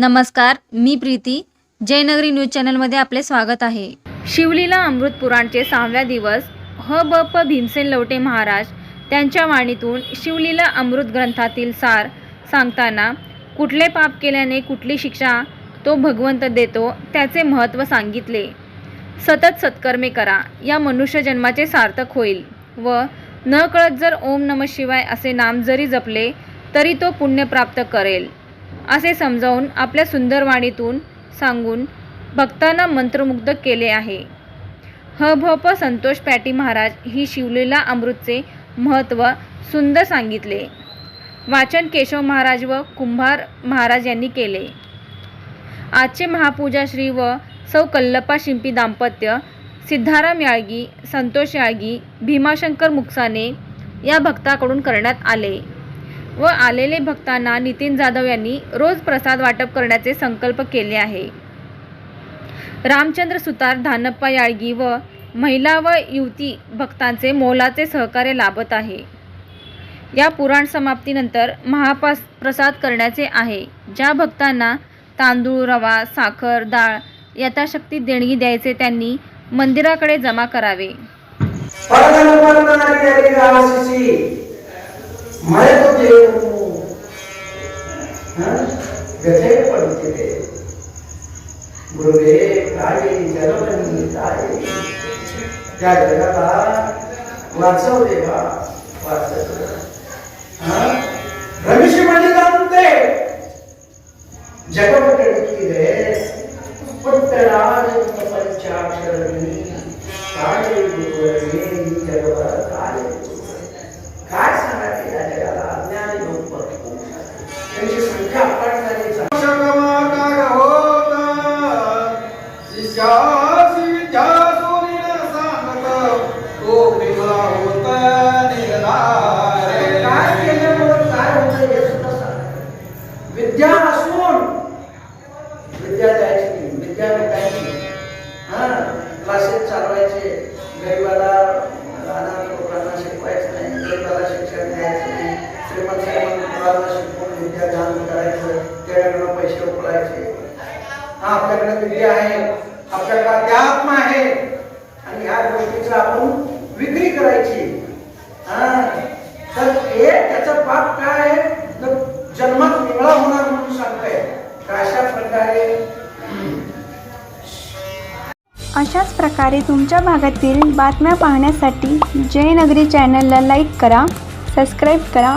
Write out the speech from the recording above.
नमस्कार मी प्रीती. जयनगरी न्यूज चॅनलमध्ये आपले स्वागत आहे. शिवलीला अमृत पुराणचे सहाव्या दिवस ह ब प भीमसेन लवटे महाराज त्यांच्या वाणीतून शिवलीला अमृत ग्रंथातील सार सांगताना कुठले पाप केल्याने कुठली शिक्षा तो भगवंत देतो त्याचे महत्त्व सांगितले. सतत सत्कर्मे करा या मनुष्य जन्माचे सार्थक होईल. व न कळत जर ओम नम शिवाय असे नाम जरी जपले तरी तो पुण्य प्राप्त करेल. असे समजावून आपल्या सुंदर वाणीतून सांगून भक्तांना मंत्रमुग्ध केले आहे. ह भ प संतोष पॅटी महाराज ही शिवलीला अमृतचे महत्त्व सुंदर सांगितले. वाचन केशव महाराज व कुंभार महाराज यांनी केले. आजचे महापूजा श्री व सौ कल्लप्पा शिंपी दाम्पत्य सिद्धाराम याळगी संतोष याळगी भीमाशंकर मुक्साने या भक्ताकडून करण्यात आले. व आलेले भक्तांना नितीन जाधव यांनी रोज प्रसाद वाटप करण्याचे संकल्प केले आहे. रामचंद्र सुतार धानप्पा याळगी व महिला व युवती भक्तांचे मोलाचे सहकार्य लाभत आहे. या पुराण समाप्तीनंतर महापास प्रसाद करण्याचे आहे. ज्या भक्तांना तांदूळ रवा साखर डाळ यथाशक्ती देणगी द्यायचे त्यांनी मंदिराकडे जमा करावे. तो वर्तते गुरवे काये जगवन्नीताये त्या जगाला वाचवले बा वाचत रविषी म्हणजे जाणते जगवट रे करायचं त्याच्याकडनं पैसे उकळायचे. हा आपल्याकडे विद्या आहे आपल्याकडे अध्यात्म आहे. आणि ह्या गोष्टीचं आपण विक्री करायची. हा. तर हे त्याचं पाप काय आहे? तर जन्मात निवळा होणार म्हणून सांगताय. तर अशा प्रकारे अशाच प्रकारे तुमच्या भागातील बातम्या पाहण्यासाठी जयनगरी चॅनलला लाईक करा सबस्क्राईब करा.